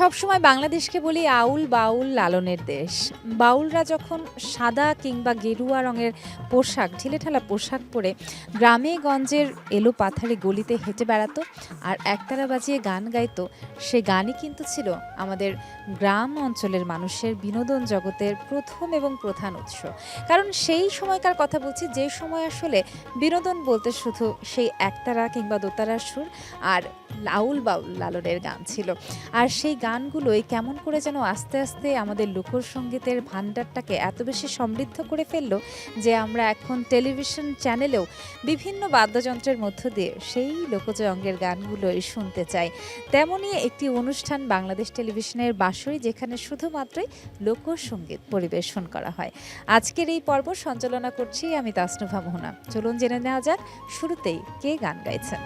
সবসময় বাংলাদেশকে বলি আউল বাউল লালনের দেশ। বাউলরা যখন সাদা কিংবা গেরুয়া রঙের পোশাক ঢিলেঢালা পোশাক পরে গ্রামে গঞ্জের এলো পাথারে গলিতে হেঁটে বেড়াতো আর একতারা বাজিয়ে গান গাইতো, সে গানই কিন্তু ছিল আমাদের গ্রাম অঞ্চলের মানুষের বিনোদন জগতের প্রথম এবং প্রধান উৎস। কারণ সেই সময়কার কথা বলছি, যে সময় আসলে বিনোদন বলতে শুধু সেই একতারা কিংবা দোতারার সুর আর লাউল বাউল লালনের গান ছিল। আর সেই গানগুলোই কেমন করে যেন আস্তে আস্তে আমাদের লোকসঙ্গীতের ভাণ্ডারটাকে এত বেশি সমৃদ্ধ করে ফেলল যে আমরা এখন টেলিভিশন চ্যানেলেও বিভিন্ন বাদ্যযন্ত্রের মধ্য দিয়ে সেই লোকজ অঙ্গের গানগুলোই শুনতে চাই। তেমনই একটি অনুষ্ঠান বাংলাদেশ টেলিভিশনের বাসরি যেখানে শুধুমাত্রই লোকসঙ্গীত পরিবেশন করা হয়। আজকের এই পর্ব সঞ্চালনা করছি আমি তাসনুভা মোহনা। চলুন জেনে নেওয়া যাক, শুরুতেই কে গান গাইছেন?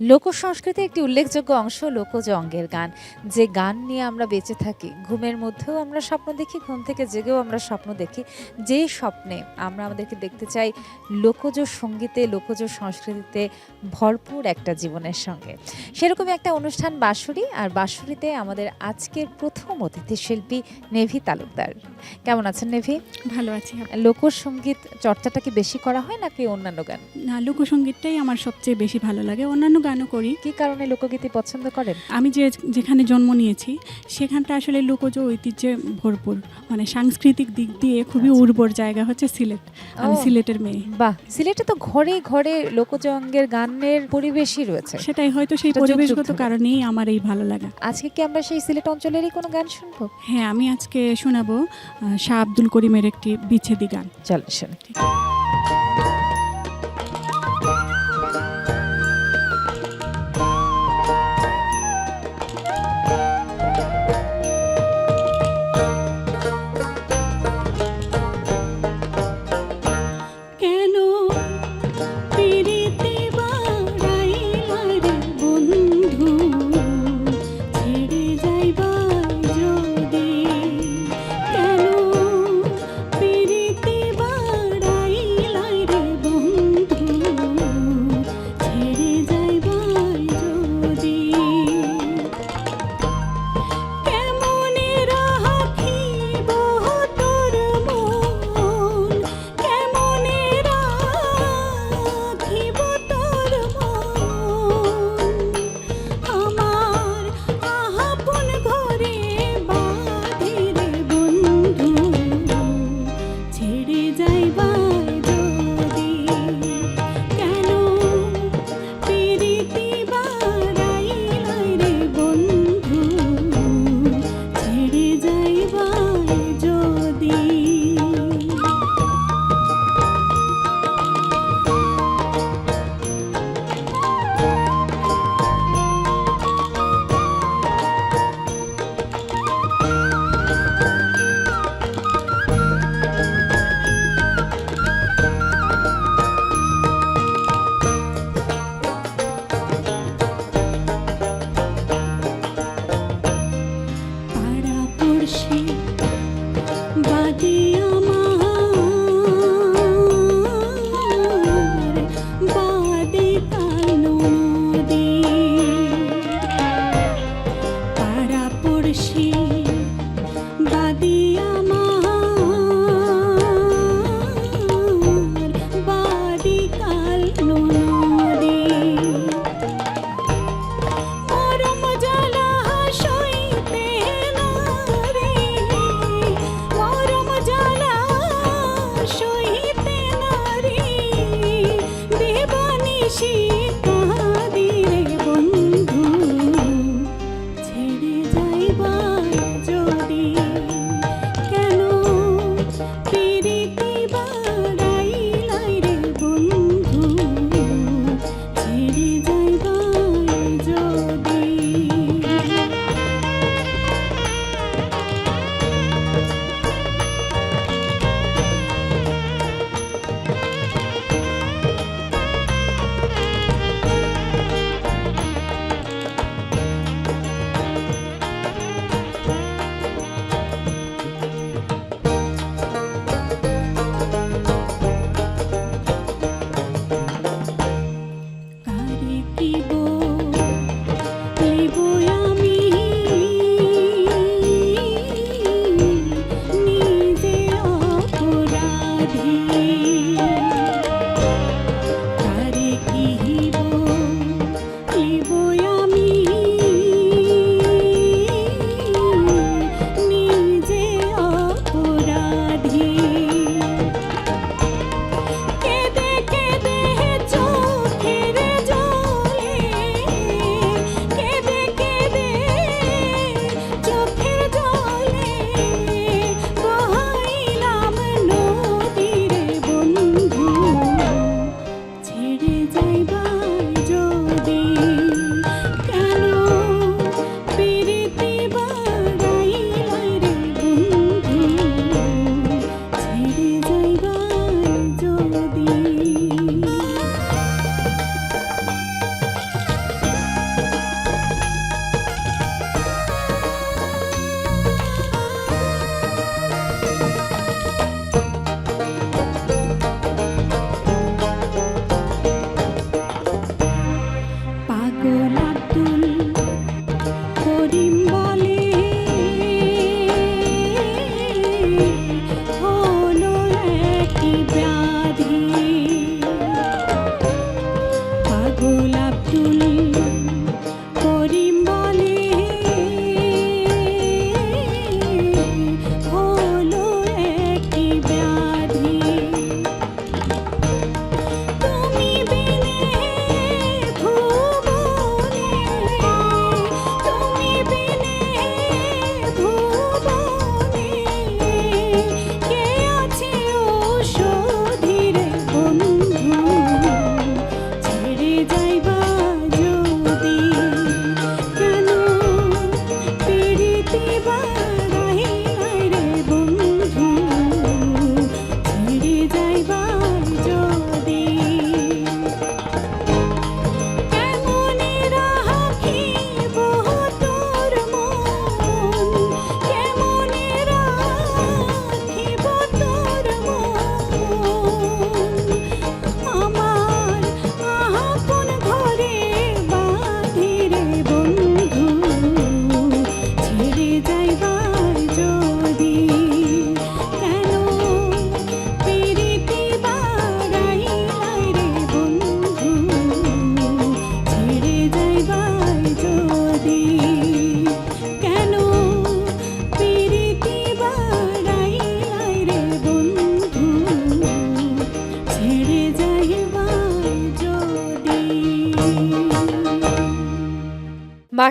লোক সংস্কৃতির একটি উল্লেখযোগ্য অংশ লোকজ অঙ্গের গান। যে গান নিয়ে আমরা বেঁচে থাকি ঘুমের মধ্যেও আমরা স্বপ্ন দেখি ঘুম থেকে জেগেও আমরা স্বপ্ন দেখি। যে স্বপ্নে আমরা আমাদেরকে দেখতে চাই লোকজ সঙ্গীতে লোকজ সংস্কৃতিতে ভরপুর একটা জীবনের সঙ্গে। সেরকম একটা অনুষ্ঠান বাঁশুরি আর বাঁশুরিতে আমাদের আজকের প্রথম অতিথি শিল্পী নেভি তালুকদার। কেমন আছেন নেভি? ভালো আছি লোকসঙ্গীত চর্চাটা কি বেশি করা হয় নাকি অন্যান্য গান? না লোকসঙ্গীতটাই আমার সবচেয়ে বেশি ভালো লাগে। অন্যান্য গানও করি। কি কারণে লোকগীতি পছন্দ করেন? আমি যে যেখানে জন্ম নিয়েছি সেখানটা আসলে লোকজ ঐতিহ্যে ভরপুর। মানে সাংস্কৃতিক দিক দিয়ে খুবই আচ্ছা। উর্বর জায়গা হচ্ছে সিলেট। আমি সিলেটের মেয়ে। বাহ! সিলেটে তো ঘরে ঘরে লোকজ অঙ্গের গানের পরিবেশই রয়েছে। সেটাই হয়তো সেই পরিবেশগত কারণেই আমার এই ভালো লাগা। আজকে কি আমরা সেই সিলেট অঞ্চলেরই কোনো গান শুনব? হ্যাঁ আমি আজকে শোনাবো শাহ আব্দুল করিমের একটি বিচ্ছেদি গান। চল শুনি।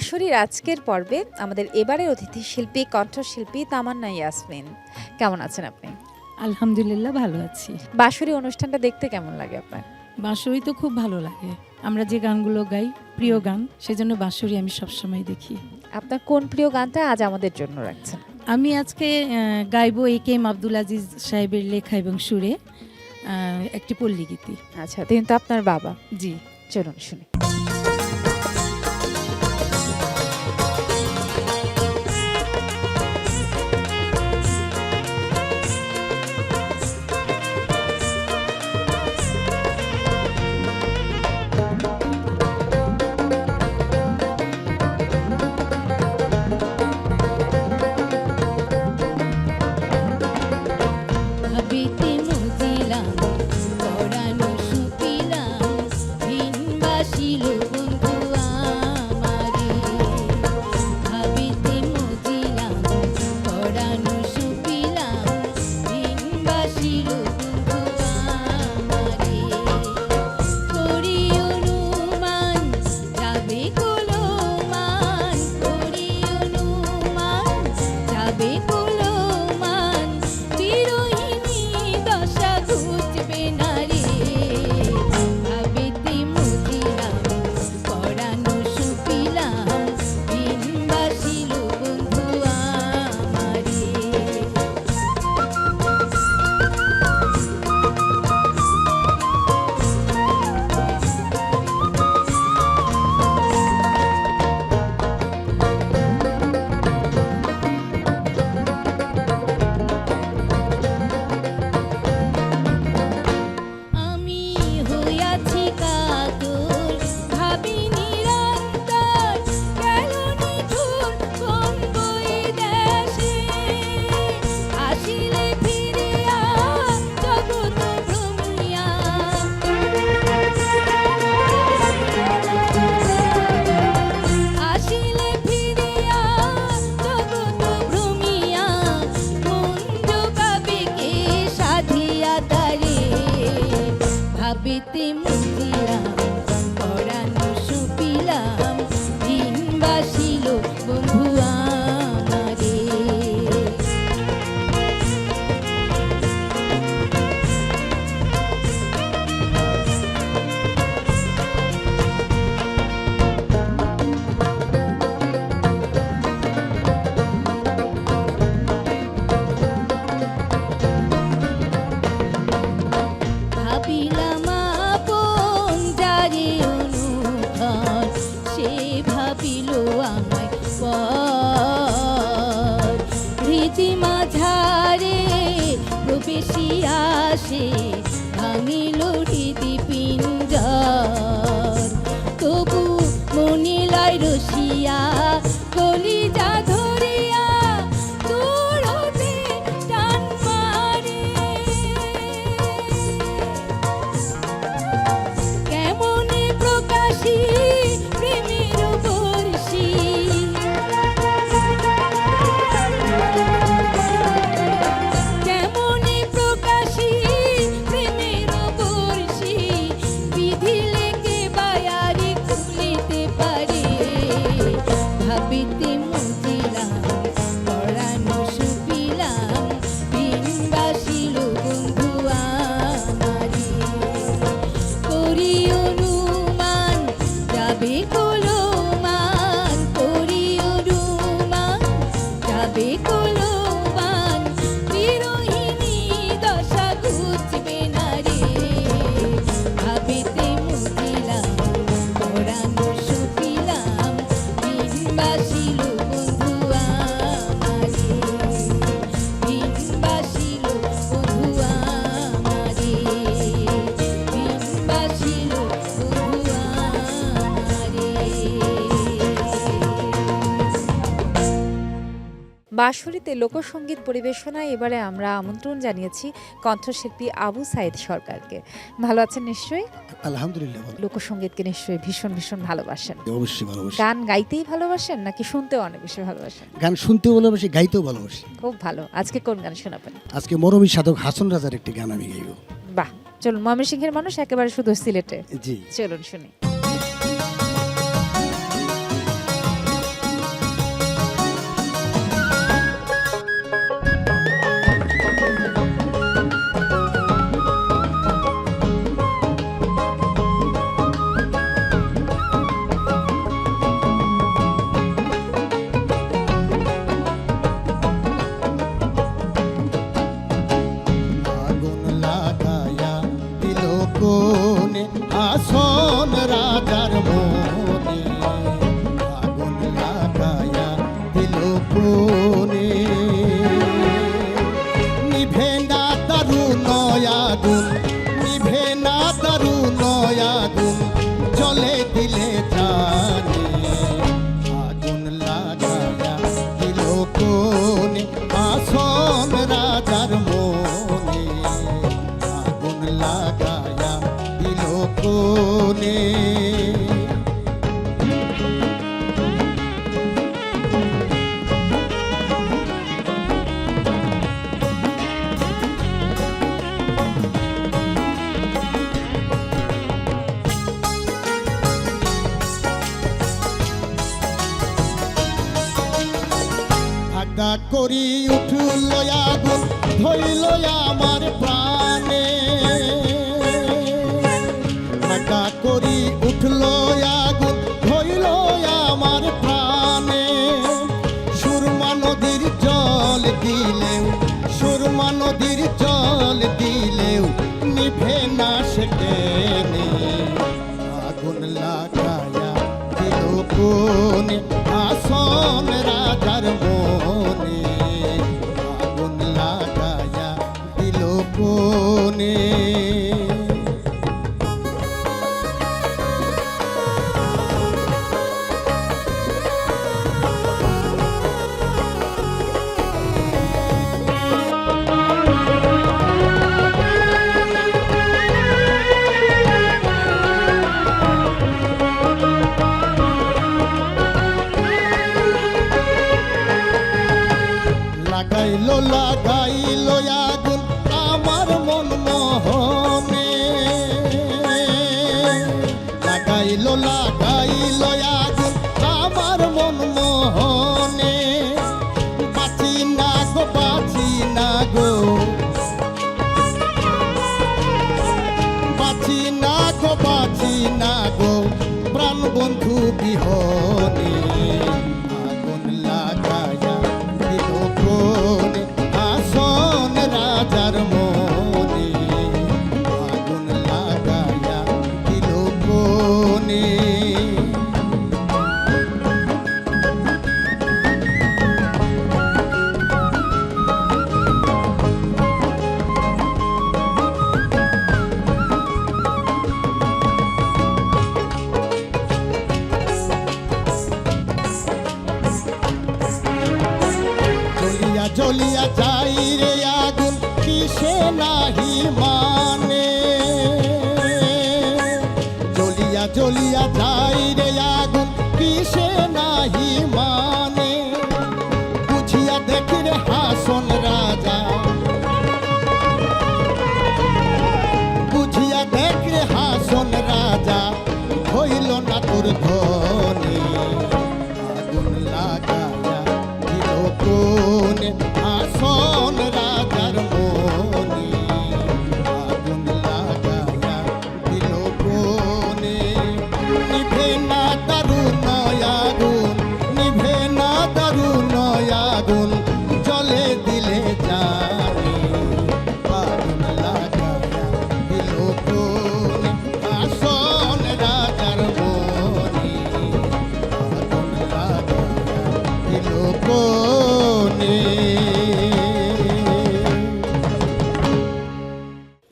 সরাসরি আজকের পর্বে আমাদের এবারের অতিথি শিল্পী কণ্ঠশিল্পী তামান্না ইয়াসমিন। কেমন আছেন আপনি? আলহামদুলিল্লাহ ভালো আছি। বাঁশুরি অনুষ্ঠানটা দেখতে কেমন লাগে আপনার? বাঁশুরি তো খুব ভালো লাগে। আমরা যে গানগুলো গাই প্রিয় গান সেজন্য বাঁশুরি আমি সবসময় দেখি। আপনার কোন প্রিয় গানটা আজ আমাদের জন্য রাখছেন? আমি আজকে গাইবো A K M Abdul Aziz সাহেবের লেখা এবং সুরে একটি পল্লীগীতি। আচ্ছা তিনি তো আপনার বাবা। জি। চলুন শুনি। কাছি কাতু বাঁশরীতে লোকসঙ্গীত পরিবেশনায় এবারে আমরা আমন্ত্রণ জানিয়েছি কণ্ঠশিল্পী আবু সাইদ সরকারকে। ভালো আছেন নিশ্চয়ই? আলহামদুলিল্লাহ ভালো। লোকসঙ্গীতকে নিশ্চয়ই ভীষণ ভীষণ ভালোবাসেন। অবশ্যই ভালোবাসি। গান গাইতেই ভালোবাসেন নাকি শুনতেও অনেক বেশি ভালোবাসেন? গান শুনতেও ভালোবাসি গাইতেও ভালোবাসি। খুব ভালো। আজকে কোন গান শোনাবেন? আজকে মরমী সাধক হাসন রাজার একটি গান আমি গাইব। বাহ! চলুন ময়মনসিংহের মানুষ একেবারে শুধু সিলেটে। জি। চলুন শুনি। আসন রাজার মনে ধইল আমার প্রাণে। আগা করি উঠল আগুন ধইল আমার প্রাণে। সুরমা নদীর জল দিলেও, সুরমা নদীর জল দিলেও নিভে না সেটে আগুন লাগায়া আসন রাজার মনে। বিহনে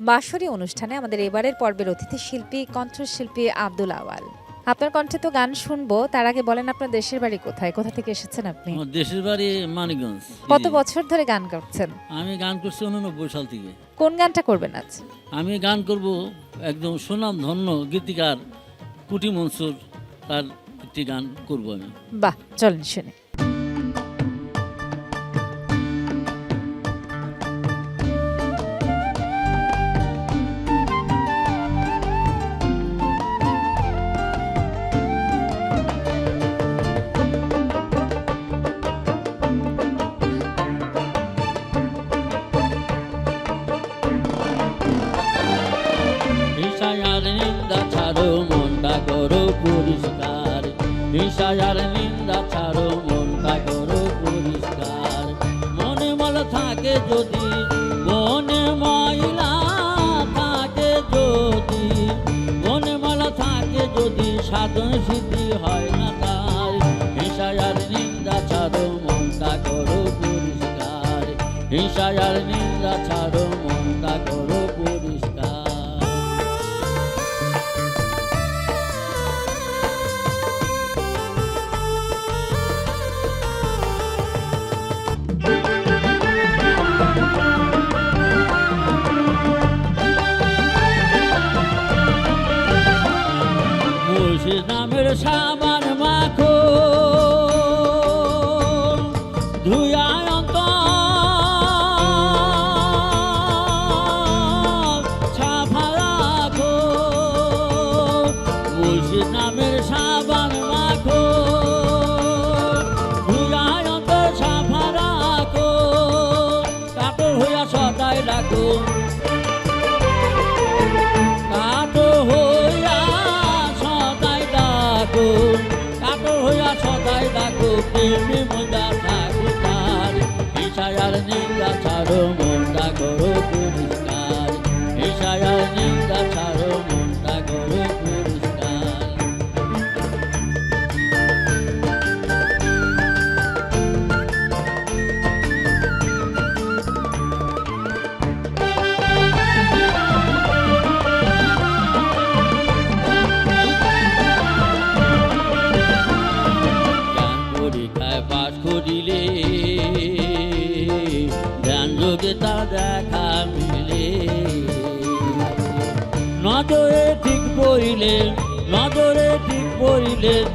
বাঁশরী অনুষ্ঠানে আমাদের এবারের পর্বের অতিথি শিল্পী কণ্ঠশিল্পী আব্দুল আওয়াল। আপনার কণ্ঠে তো গান শুনব তার আগে বলেন আপনার দেশের বাড়ি কোথায় কোথা থেকে এসেছেন আপনি? আমার দেশের বাড়ি মানিকগঞ্জ কত বছর ধরে গান করছেন? আমি গান করছি উননব্বই সাল থেকে। কোন গানটা করবেন আজ? আমি গান করব একদম সুনাম ধন্য গীতিকার কুটি মনসুর তার একটি গান করব আমি। বাহ চলেন শুনে। time. প্রেমে মজা থাকো তার ইশায়ার নিন্দা ছাড়ো মনটা করো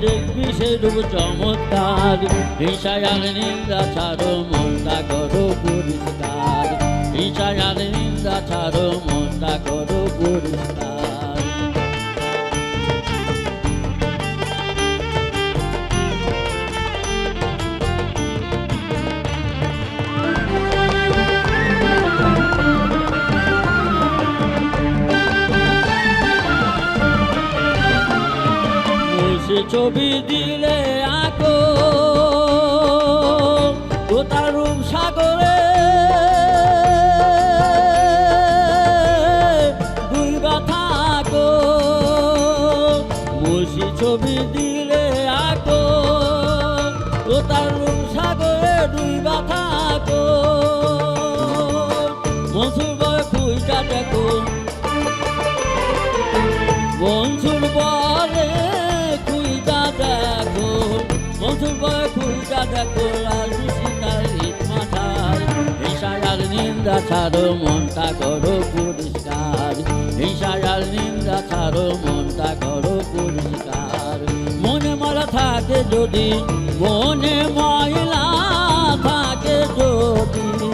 দেখবি সেরূপ চমৎকার। হিংসায়ার নিন্দা ছাড়ো মনটা করো পরিষ্কার। হিংসায়ার নিন্দা ছাড়ো মনটা করো পরিষ্কার। ছবি দিলে নিন্দা ছাড়ো, মনটা করো পরিষ্কার। হিসায়ার নিন্দা ছাড়ো, মনটা করো পরিষ্কার। মনে মরা থাকে যদি, মনে ময়লা থাকে যদি।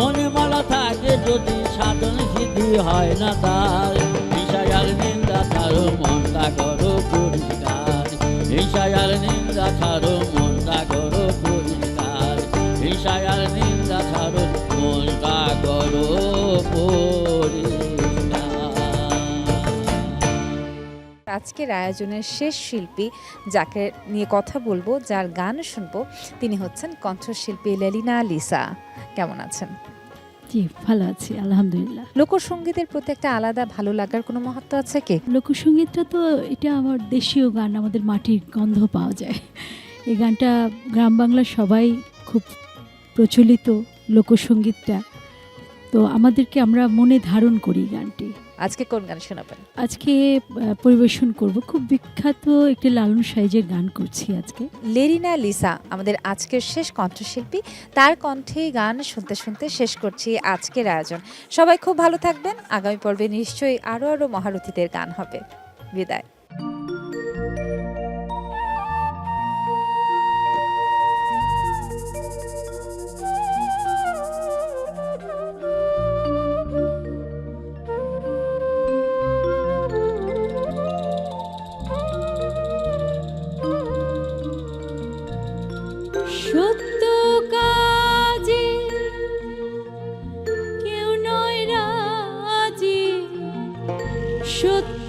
মনে মালা থাকে যদি, সাধন সিদ্ধি হয় না তার। হিসায়ার নিন্দা ছাড়ো, মনটা আজকের আয়োজনের শেষ শিল্পী যাকে নিয়ে কথা বলব যার গান শুনব তিনি হচ্ছেন কণ্ঠশিল্পী লেলিনা লিসা। কেমন আছেন? জি ভালো আছি আলহামদুলিল্লাহ। লোকসঙ্গীতের প্রতি একটা আলাদা ভালো লাগার কোনো মহত্ব আছে কি? লোকসঙ্গীতটা তো এটা আমার দেশীয় গান আমাদের মাটির গন্ধ পাওয়া যায়। এই গানটা গ্রাম বাংলার সবাই খুব প্রচলিত লোকসঙ্গীতটা। তো আমাদেরকে আমরা মনে ধারণ করি গানটি। আজকে কোন গান শোনাবেন? আজকে পরিবেশন করব। খুব বিখ্যাত একটি লালন সাইজের গান করছি আজকে। লেরিনা লিসা আমাদের আজকের শেষ কণ্ঠশিল্পী। তার কণ্ঠে গান শুনতে শুনতে শেষ করছি আজকের আয়োজন। সবাই খুব ভালো থাকবেন। আগামী পর্বে নিশ্চয়ই আরও আরও মহারথীদের গান হবে। বিদায়। সত্য